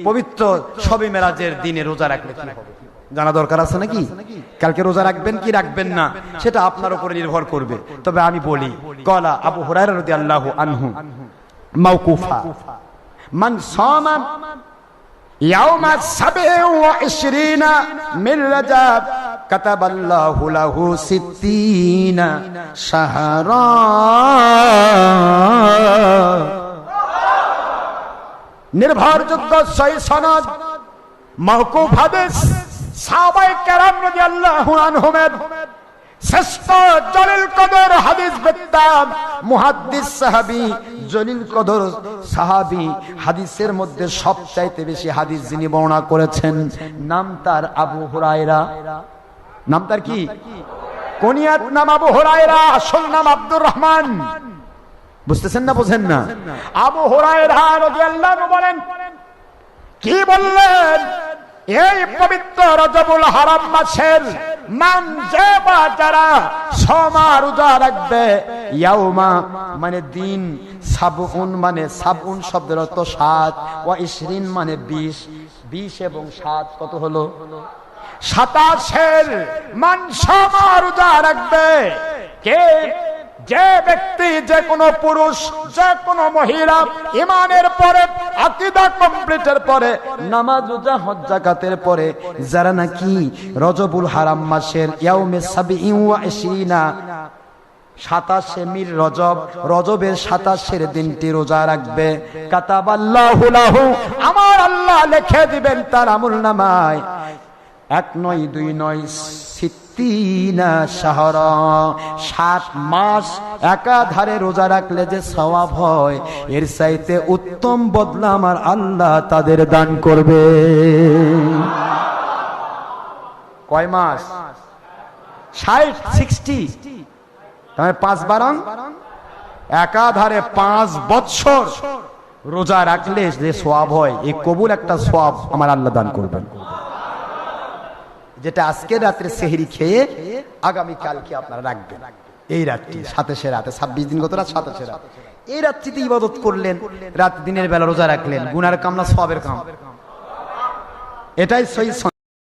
পবিত্র সবে মেরাজের দিনে রোজা রাখলে কি হবে জানা দরকার আছে নাকি কালকে রোজা রাখবেন কি রাখবেন না সেটা আপনার উপরে নির্ভর করবে তবে আমি বলি কলা আবু হুরায়রা রাদিয়াল্লাহু আনহু মাওকুফা মান সামা يوم السبع وعشرين من رجب كتب الله له ستين شهرا নির্ভরযোগ্য সই সনদ। মহকুফ হাদিস সাহাবাই কেরাম রাদিয়াল্লাহু আনহুমের শ্রেষ্ঠ জলিল কদর হাদিস বেত্তাম মুহাদ্দিস সাহাবী, জলিল কদর সাহাবী, হাদিসের মধ্যে সবচাইতে বেশি হাদিস যিনি বর্ণনা করেছেন, নাম তার আবু হুরায়রা। নাম তার কি? কোনিয়াত নাম আবু হুরায়রা? আসল নাম আব্দুর রহমান। বুঝতেছেন না, বোঝেন না? আবু রাদিয়াল্লাহু বলেন, কি বললেন? এই পবিত্র রজবুল হারাম মাসের মান যে বা যারা সমা রোজা রাখবে, ইয়াউমা মানে দিন সাবুন মানে সাবুন শব্দের অর্থ সাত ও ইসরিন মানে বিশ বিশ এবং সাত কত হলো? সাতাশের মান সমা রোজা রাখবে, কে? যে ব্যক্তি, যে কোনো পুরুষ, যে কোনো মহিলা ইমানের পরে, আকিদা কমপ্লিটের পরে, নামাজ রোজা হজ জাকাতের পরে, যারা নাকি রজবুল হারাম মাসের ইয়াউমে ওয়া ইশরিনা সাতাশে মির রজব, রজবের সাতাশের দিনটি রোজা রাখবে। কাতাবাল্লাহু লাহু, আমার আল্লাহ লিখে দিবেন তার আমুল নামায়। এক নয়, দুই নয় সিদ্দিনা শাহরা। সাত মাস একাধারে রোজা রাখলে যে সওয়াব হয়, এর চাইতে উত্তম বদলা আমার আল্লাহ তাদের দান করবে। কয় মাস? ষাট, সিক্সটি। তাহলে পাঁচ বারং? একাধারে পাঁচ বছর রোজা রাখলে যে সোয়াব হয় এই কবুল একটা সোয়াব আমার আল্লাহ দান করবেন। যেটা আজকে রাত্রে সেহরি খেয়ে আগামী কালকে আপনারা রাখবেন। এই রাত্রি, সাতাশে রাতে, ছাব্বিশ দিন গত রাত সাতাশে রাত। এই রাত্রিতে ইবাদত করলেন, রাত দিনের বেলা রোজা রাখলেন, গুনার কামনা, সবের কাম। এটাই সহি